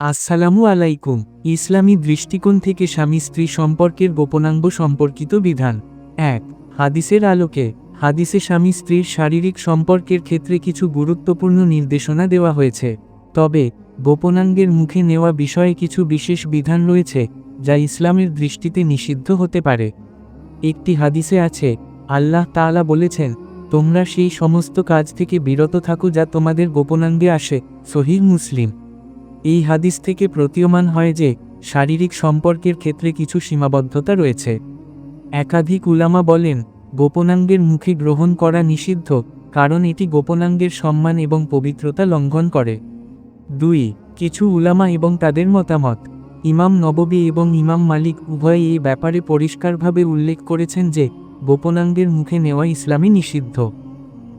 আসসালামু আলাইকুম। ইসলামী দৃষ্টিকোণ থেকে স্বামী স্ত্রী সম্পর্কের গোপনাঙ্গ সম্পর্কিত বিধান। এক, হাদিসের আলোকে, হাদিসে স্বামী স্ত্রীর শারীরিক সম্পর্কের ক্ষেত্রে কিছু গুরুত্বপূর্ণ নির্দেশনা দেওয়া হয়েছে। তবে, গোপনাঙ্গের মুখে নেওয়া বিষয়ে কিছু বিশেষ বিধান রয়েছে, যা ইসলামের দৃষ্টিতে নিষিদ্ধ হতে পারে। একটি হাদিসে আছে, আল্লাহ তাআলা বলেছেন, তোমরা সেই সমস্ত কাজ থেকে বিরত থাকো যা তোমাদের গোপনাঙ্গে আসে। সহিহ মুসলিম। এই হাদিস থেকে প্রতীয়মান হয় যে, শারীরিক সম্পর্কের ক্ষেত্রে কিছু সীমাবদ্ধতা রয়েছে। একাধিক উলামা বলেন, গোপনাঙ্গের মুখে গ্রহণ করা নিষিদ্ধ, কারণ এটি গোপনাঙ্গের সম্মান এবং পবিত্রতা লঙ্ঘন করে। দুই, কিছু উলামা এবং তাদের মতামত। ইমাম নববী এবং ইমাম মালিক উভয় এই ব্যাপারে পরিষ্কারভাবে উল্লেখ করেছেন যে, গোপনাঙ্গের মুখে নেওয়া ইসলামী নিষিদ্ধ।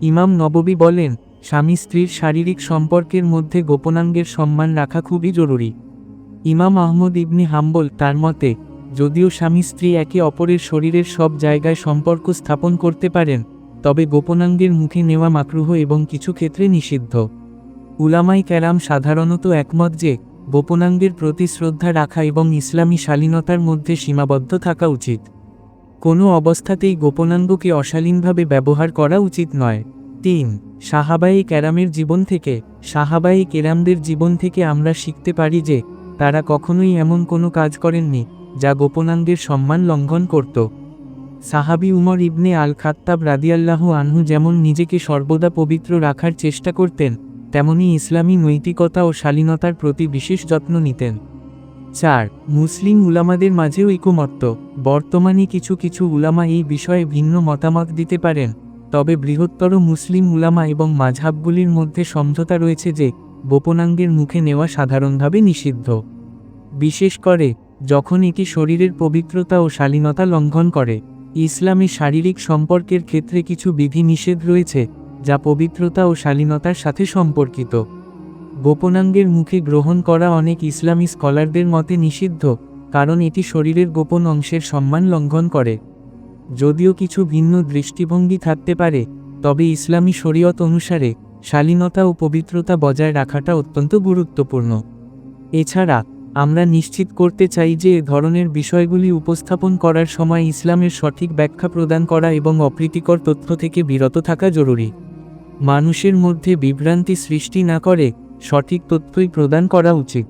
ইমাম নববী বলেন স্বামী স্ত্রীর শারীরিক সম্পর্কের মধ্যে গোপনাঙ্গের সম্মান রাখা খুবই জরুরি। ইমাম আহমদ ইবনি হাম্বল তার মতে, যদিও স্বামী স্ত্রী একে অপরের শরীরের সব জায়গায় সম্পর্ক স্থাপন করতে পারেন, তবে গোপনাঙ্গের মুখে নেওয়া মাকরুহ এবং কিছু ক্ষেত্রে নিষিদ্ধ। উলামাই ক্যারাম সাধারণত একমত যে, গোপনাঙ্গের প্রতি শ্রদ্ধা রাখা এবং ইসলামী শালীনতার মধ্যে সীমাবদ্ধ থাকা উচিত। কোনো অবস্থাতেই গোপনাঙ্গকে অশালীনভাবে ব্যবহার করা উচিত নয়। তিন সাহাবাই ক্যারামের জীবন থেকে সাহাবাই কেরামদের জীবন থেকে আমরা শিখতে পারি যে, তারা কখনোই এমন কোনো কাজ করেননি, যা গোপনাঙ্গের সম্মান লঙ্ঘন করত। সাহাবি উমর ইবনে আল খাত্তাব রাদিয়াল্লাহু আনহু যেমন নিজেকে সর্বদা পবিত্র রাখার চেষ্টা করতেন, তেমনি ইসলামী নৈতিকতা ও শালীনতার প্রতি বিশেষ যত্ন নিতেন। চার, মুসলিম উলামাদের মাঝেও ঐকমত্য। বর্তমানে কিছু কিছু উলামা এই বিষয়ে ভিন্ন মতামত দিতে পারেন। তবে বৃহত্তর মুসলিম উলামা এবং মাঝহাবগুলির মধ্যে সমঝোতা রয়েছে যে, গোপনাঙ্গের মুখে নেওয়া সাধারণভাবে নিষিদ্ধ। বিশেষ করে, যখন এটি শরীরের পবিত্রতা ও শালীনতা লঙ্ঘন করে, ইসলামী শারীরিক সম্পর্কের ক্ষেত্রে কিছু বিধি নিষেধ রয়েছে, যা পবিত্রতা ও শালীনতার সাথে সম্পর্কিত। গোপনাঙ্গের মুখে গ্রহণ করা অনেক ইসলামী স্কলারদের মতে নিষিদ্ধ, কারণ এটি শরীরের গোপন অংশের সম্মান লঙ্ঘন করে। যদিও কিছু ভিন্ন দৃষ্টিভঙ্গি থাকতে পারে, তবে ইসলামী শরীয়ত অনুসারে, শালীনতা ও পবিত্রতা বজায় রাখাটা অত্যন্ত গুরুত্বপূর্ণ। এছাড়া, আমরা নিশ্চিত করতে চাই যে এ ধরনের বিষয়গুলি উপস্থাপন করার সময় ইসলামের সঠিক ব্যাখ্যা প্রদান করা এবং অপ্রীতিকর তথ্য থেকে বিরত থাকা জরুরি। মানুষের মধ্যে বিভ্রান্তি সৃষ্টি না করে, সঠিক তথ্যই প্রদান করা উচিত।